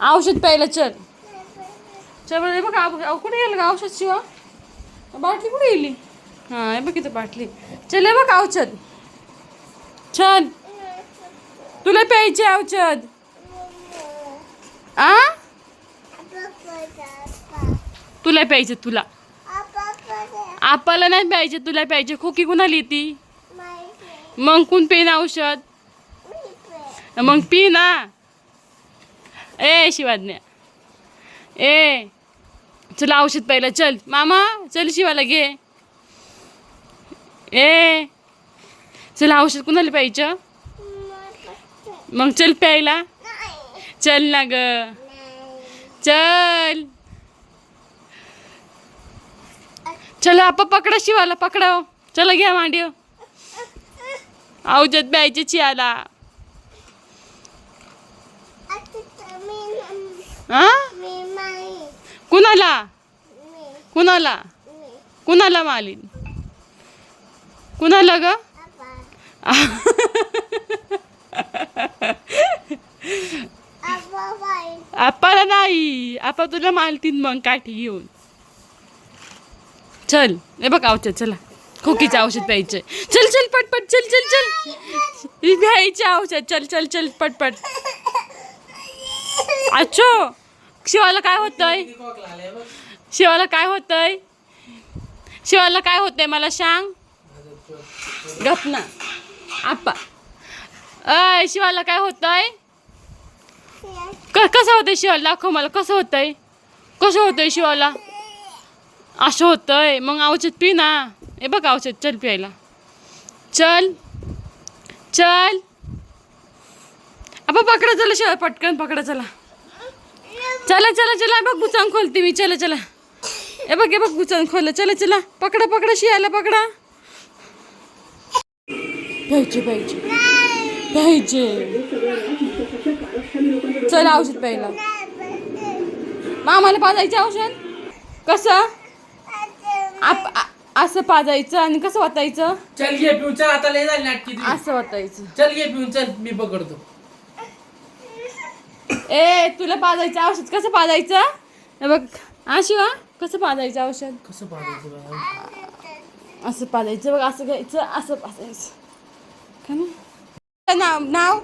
औषध प्यायला चल. चल बघ कुठे गेलं का औषध शिवा? बाटली कुठे गेली? हां हे बघ इथं बाटली. चल हे बघ औषध. चल. तुला प्यायचे औषध. आ? तुला प्यायचे तुला. आपाला नाही प्यायचे तुला प्यायचे. खोकी कुणाली ती? मग कोण पेन औषध? मग पी ना. ए शिवाज्ञा. ए तुला औषध प्यायला चल. मामा चल शिवाला घे. ए चला औषध कुणाला प्यायचं? मग चल प्यायला. चल ना ग. चल. चला आपा पकडा शिवाला पकडाव. चला घ्या मांडीव. औषध प्यायचे चियाला आ? कुणाला? कुणाला? कुणाला मालीन? कुणाला ग? आपाला नाही. आपा तुला मालतीन मग काठी घेऊन. चल. हे बघ औषध चला. खोकीचं औषध प्यायचंय चल चल पटपट चल चल चल. प्यायचे औषध. चल चल चल पटपट. अच्छो शिवाला काय होतंय? शिवाला काय होतंय? शिवाला काय होतंय मला सांग? गप ना. आप्पा. अय शिवाला काय होतंय? क कसं होतंय शिवाला? दाखव मला कसं होतंय? कसं होतंय शिवाला? असं होतंय. मग औषध पी ना. हे बघ औषध चल प्यायला. चल. चल. आपण पकडा चला शिवाय पटकन पकडा चला. चला चला चला बघ गुचांग खोलते मी. चला चला. हे बघ हे बघ गुचांग खोल चला चला. पकडा पकडा शियाला पकडा. प्यायचे प्यायचे प्यायचे चल औषध प्यायला. मामाला पाजायचे औषध? कसं? आप असं पाजायचं आणि कसं वाटायचं चल घे पिऊन. चल आता लय झाली नाटकी तुझी. असं वाटायचं चल घे पिऊन. चल मी पकडतो. ए तुला पाजायचं औषध कसं पाजायचं? हे बघ हा शिवा कसं पाजायचं औषध? कसं पाहायचं बाळा? असं पाजायचं बघ असं घ्यायचं असं पाजायचं. का ना नाव नाव?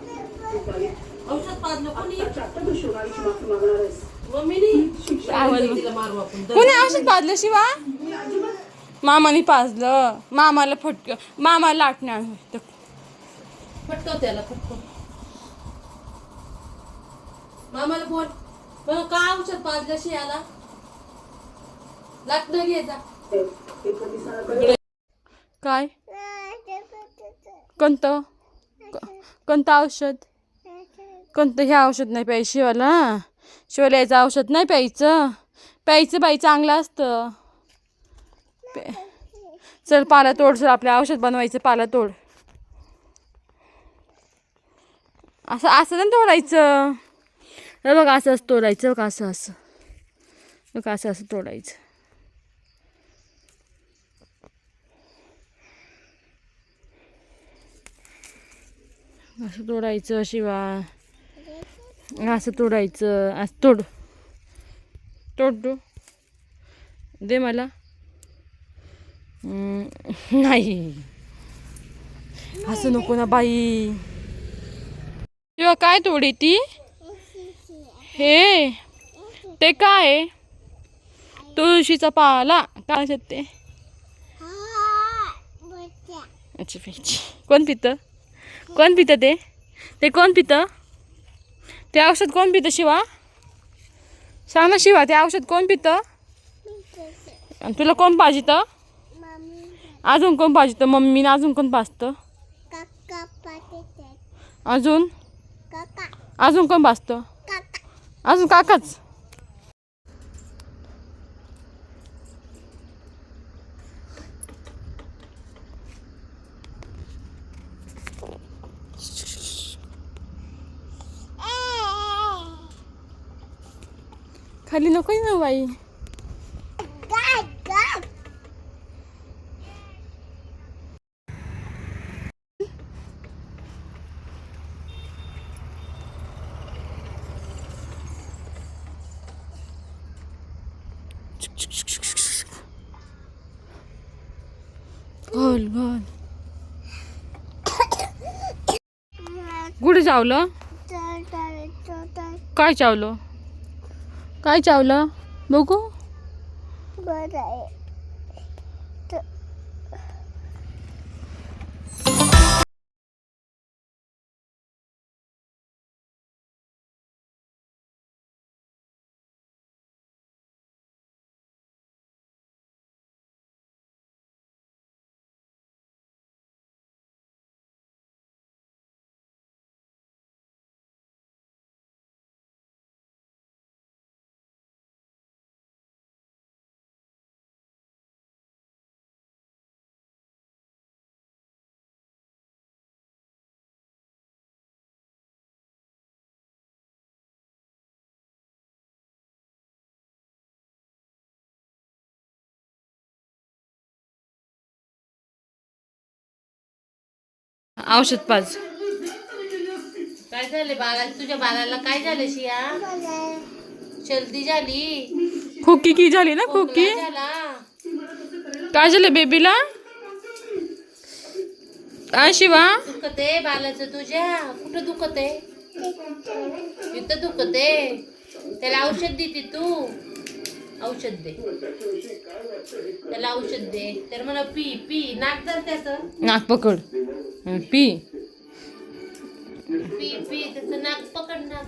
कोणी? औषध पाजलं शिवा? मामाने पाजलं. मामाला फटक मामाला लाटणार फटकव त्याला फटकव. मामाला बोल मग का औषध पाजल्या शियाला? लाटणं घे जा. काय? कोणतं? कोणतं औषध? कोणतं? हे औषध नाही प्यायचं शिवाला. शिवाला यायचं औषध नाही प्यायचं. प्यायचं बाई चांगलं असतं. चल पाला तोड सर आपल्या औषध बनवायचं पाला तोड असं असं नाही तोडायचं. हे बघ असं असं तोडायचं बघ असं असं. बघ असं असं तोडायचं. असं तोडायचं शिवा. असं तोडायचं असं तोड. तोड दे मला. नाही. असं नको ना बाई. शिवा काय तोडी ती हे ते काय? आहे? तुळशीचा पाला? काय असत ते? अच्छा पाहिजे कोण पितं? कोण पितं ते? ते कोण पितं? ते औषध कोण पितं शिवा? सांग ना शिवा ते औषध कोण पितं? आणि तुला कोण पाहिजे अजून कोण पाहिजे मम्मीनं अजून कोण पाजतं? अजून? अजून कोण पाजतं? अजून काकाच. खाली नको ना बाई. चावलं? काय चावलं? काय चावलं? बघू. बरं आहे. औषध पाज काय झाले बाळा? तुझ्या बाळाला काय झालं शिया? सर्दी झाली. खोकी की झाली ना खोकी? खोकला झाला. काय झालं बेबीला? काय शिवा? दुखत आहे बाळाचं तुझ्या? कुठं दुखत आहे? इथं दुखत आहे. त्याला औषध देते तू. औषध दे. त्याला औषध दे. तर मला पी पी नाक धर त्याचं. नाक पकड. पी. पी पी त्याचं नाक पकड नाक.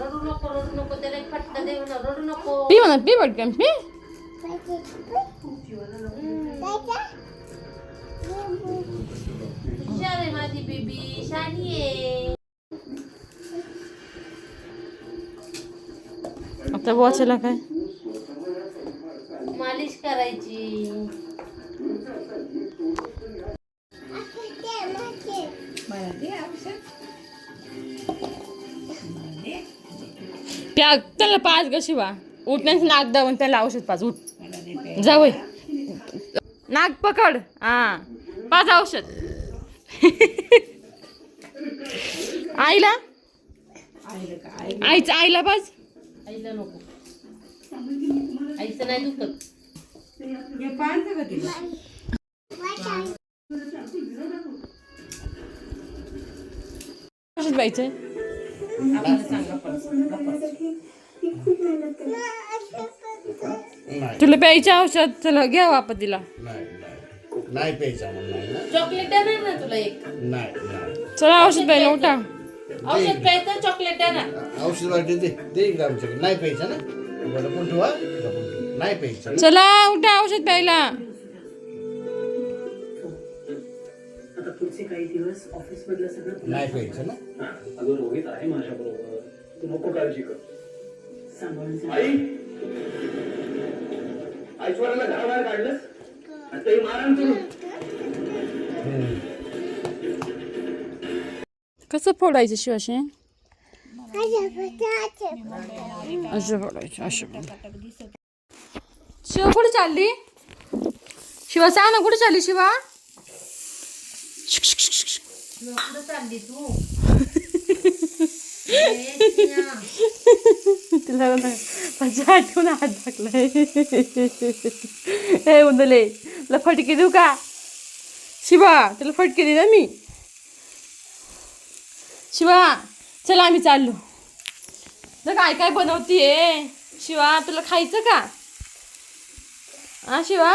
रडू नको रडू नको. त्याला एक फटका दे म्हणा रडू नको. पी म्हणा पी पटकन पी. हुशार आहे माझी बेबी शानी आहे. आता वाचायला काय? मालिश करायची. त्या त्याला पाच ग शिवा. उठण्याचं नाक दाबून त्याला औषध पाच उठ. जावय नाक पकड. हा. पाच औषध. आईला? आईचं आईला पाच? आईला नको. आईचं नाही दुखत. औषध पाहिजे तुला? प्यायचं औषध चला घ्या वापस तिला. नाही नाही. नाही प्यायचा मग नाही ना? चॉकलेट देणार ना तुला एक? नाही नाही. चला औषध प्यायला उठा. औषध प्यायचं चॉकलेट देणार. औषध वाटते दे दे इकडे आमच्याकडे. नाही प्यायचा ना? लपून ठेवा लपून ठेवा. नाही प्यायचा चला उठा औषध प्यायला. आता पुढचे काही दिवस ऑफिस मधलं सगळं नाही प्यायचं ना? अगं रोहित आहे माझ्या बरोबर तू नको काळजी कर. सांभाळून जा. आई! ऐश्वर्याला घराबाहेर काढलंस? आणि ते मारण करून कसं फोडायचं शिवाशी? असं फोडायचं असं शिवा कुठे चालली? शिवा सांग ना कुठे चालली शिवा? कुठं चालली तू तिला माझ्या आठवून हात टाकलाय. हे उंदले तुला फटके देऊ का? शिवा तुला फटके दे ना मी? शिवा चला आम्ही चाललो. तर काय काय बनवतीये? शिवा तुला खायचं का? हा शिवा?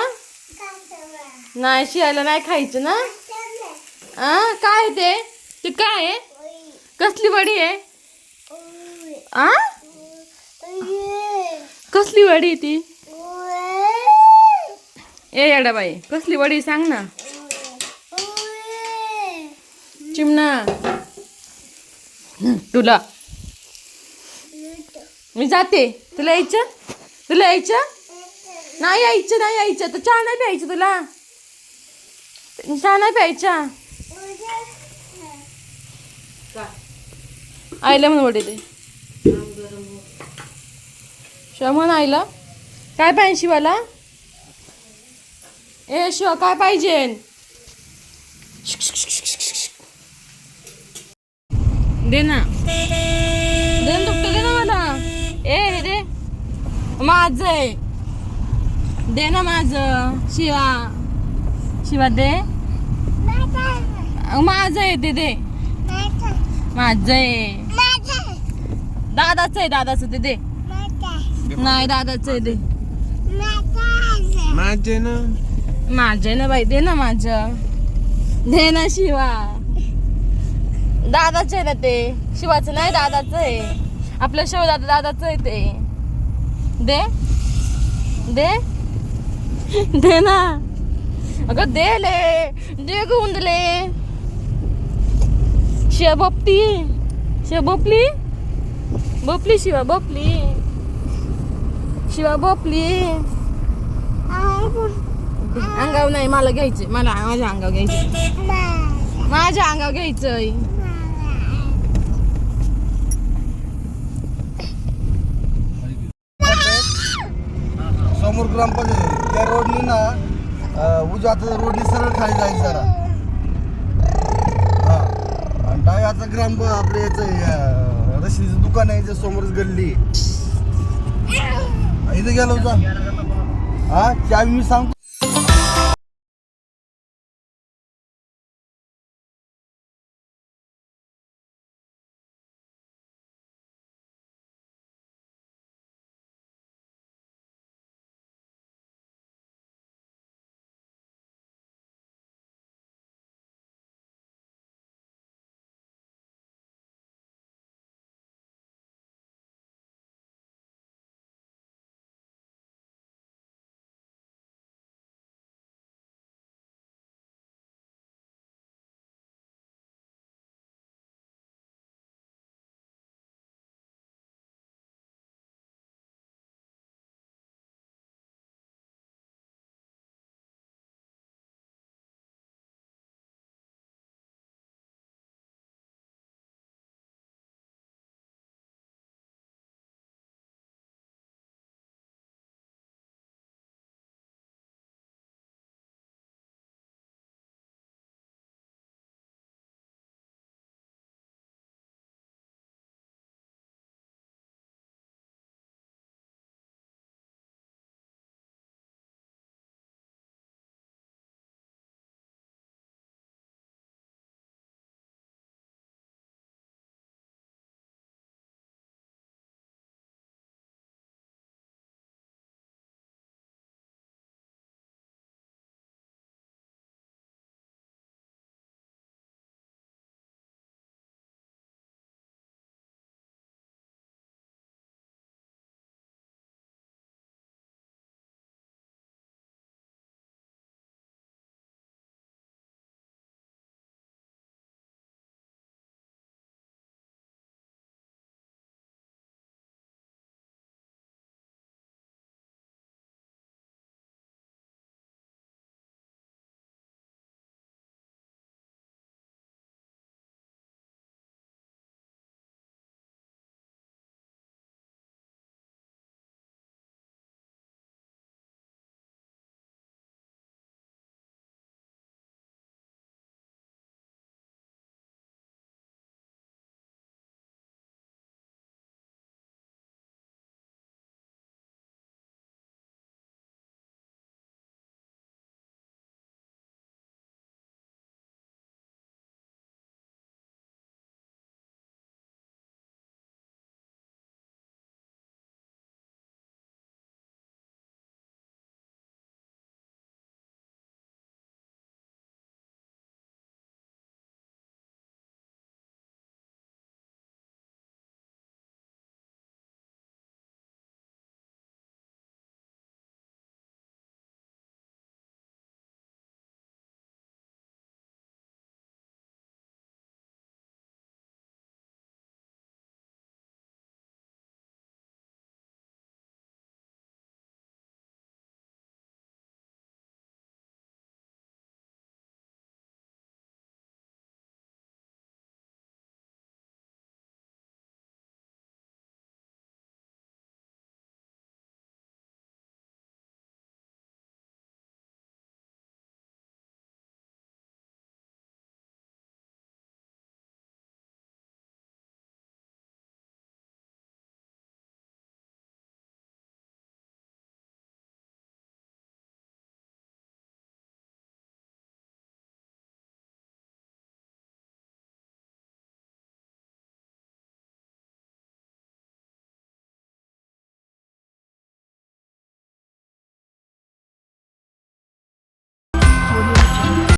नाही शिवायला नाही खायचं ना? आ काय ते? ते काय आहे? कसली वडी आहे? आ? कसली वडी आहे ती? ए याडाबाई कसली वडी सांग ना. चिमणा. तुला. मी जाते. तुला यायचं? तुला यायचं? नाही यायचं नाही यायचं. तर चहा नाही प्यायचं तुला. चहा नाही प्यायचा. आईला म्हणून वडे दे. शिवा म्हण काय पाहिजे शिवाला? ए शिवा काय पाहिजे? दे ना. दे ना दुपटं दे ना मला. ए हे दे. माझ आहे. दे ना माझ. शिवा. शिवा दे. माझ आहे ते दे. माझ आहे. दादाच आहे दादाचं ते दे. नाही दादाच आहे दे. माझे ना? माझे ना बाई दे ना माझ. दे ना शिवा. दादाच आहे ना ते. शिवाचं नाही दादाच आहे. आपलं शिव दादा दादाच आहे ते. दे. दे. दे ना. अगं दे ले. दे गुंदले. शिवा बोपती शिवा बोपली. बोपली शिवा बोपली. शिवा बोपली. अंगाव नाही मला घ्यायचे मला माझ्या अंगाव घ्यायचे माझ्या अंगाव घ्यायचंय. समोर ग्रामपंचायत त्या रोडनी ना अं, उजव्या हाताच्या रोडनी सरळ खाली जायचं जरा. हा. आणि डाव्या ग्राम आपलं याचं रशीचं दुकान आहे जे समोरच गल्ली आहे. इथं गेलो जा. हा चावी मी सांगतो.